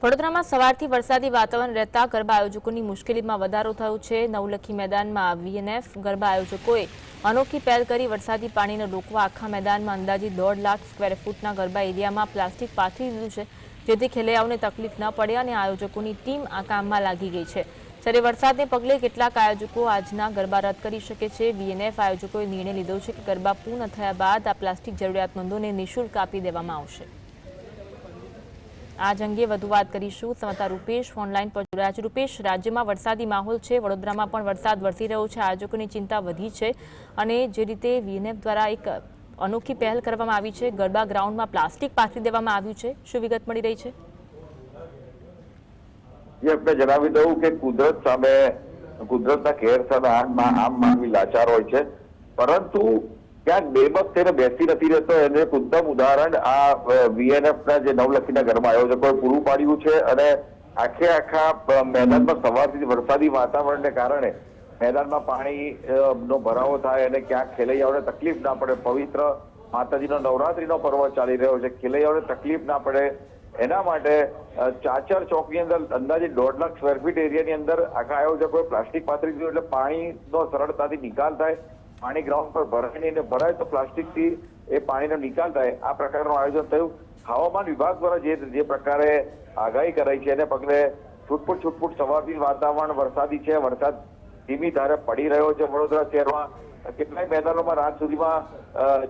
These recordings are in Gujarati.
વડોદરામાં સવારથી વરસાદી વાતાવરણ રહેતા ગરબા આયોજકોની મુશ્કેલીમાં વધારો થયો છે. નવલખી મેદાનમાં વીએનએફ ગરબા આયોજકોએ અનોખી પહેલ કરી વરસાદી પાણીને રોકવા આખા મેદાનમાં અંદાજે દોઢ લાખ સ્ક્વેર ફૂટના ગરબા એરિયામાં પ્લાસ્ટિક પાથરી દીધું છે, જેથી ખેલૈયાઓને તકલીફ ન પડે અને આયોજકોની ટીમ આ કામમાં લાગી ગઈ છે. જ્યારે વરસાદને પગલે કેટલાક આયોજકો આજના ગરબા રદ કરી શકે છે. વીએનએફ આયોજકોએ નિર્ણય લીધો છે કે ગરબા પૂર્ણ થયા બાદ આ પ્લાસ્ટિક જરૂરિયાતમંદોને નિઃશુલ્ક આપી દેવામાં આવશે. આજ અંગે વધુ વાત કરીશું. સમાચાર રૂપેશ ઓનલાઈન પર જોડાયા છે. રૂપેશ, રાજ્યમાં વરસાદી માહોલ છે. વડોદરામાં પણ વરસાદ વરસી રહ્યો છે. આયોજકોની ચિંતા વધી છે અને જે રીતે વીએનએફ દ્વારા એક અનોખી પહેલ કરવામાં આવી છે. ગરબા ગ્રાઉન્ડમાં પ્લાસ્ટિક પાથરી દેવામાં આવ્યું છે. શું વિગત મળી રહી છે? આપણે જણાવી દઉં કે કુદરત સામે, કુદરતના કેર સામે આમ માનવી લાચાર હોય છે. પરંતુ ક્યાંક બેબક થઈને બેસી નથી રહેતો. એને એક ઉત્તમ ઉદાહરણ આ વીએનએફ ના જે નવલખીના ઘરમાં આયોજકોએ પૂરું પાડ્યું છે અને આખે આખા મેદાનમાં સવારથી વરસાદી વાતાવરણને કારણે મેદાનમાં પાણી નો ભરાવો થાય અને ક્યાંક ખેલૈયાઓને તકલીફ ના પડે. પવિત્ર માતાજીનો નવરાત્રીનો પર્વ ચાલી રહ્યો છે. ખેલૈયાઓને તકલીફ ના પડે. એના માટે ચાચર ચોકની અંદર અંદાજે દોઢ લાખ સ્ક્વેર ફીટ એરિયાની અંદર આખા આયોજકોએ પ્લાસ્ટિક પાથરી દીધું. એટલે પાણીનો સરળતાથી નિકાલ થાય. પાણી ગ્રાઉન્ડ પર ભરાય નહીં અને ભરાય તો પ્લાસ્ટિકથી એ પાણીનો નિકાલ થાય. આ પ્રકારનું આયોજન થયું. હવામાન વિભાગ દ્વારા જે જે પ્રકારે આગાહી કરાઈ છે, એને પગલે છૂટપુટ છૂટપૂટ સવારથી વાતાવરણ વરસાદી છે. વરસાદ ધીમી ધારે પડી રહ્યો છે. વડોદરા શહેરમાં કેટલાય મેદાનોમાં રાત સુધીમાં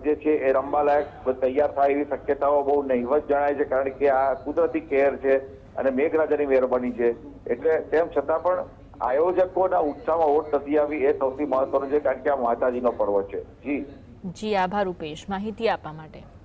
જે છે એ રમવા લાયક તૈયાર થાય એવી શક્યતાઓ બહુ નહીવત જણાય છે, કારણ કે આ કુદરતી કેર છે અને મેઘરાજાની મહેરબાની છે. એટલે તેમ છતાં પણ આયોજકોના ઉત્સાહમાં ઓટ નથી આવી એ સૌથી મહત્વનું છે કારણ કે આ માતાજીનો પર્વ છે. જી. જી, આભાર રૂપેશ માહિતી આપવા માટે.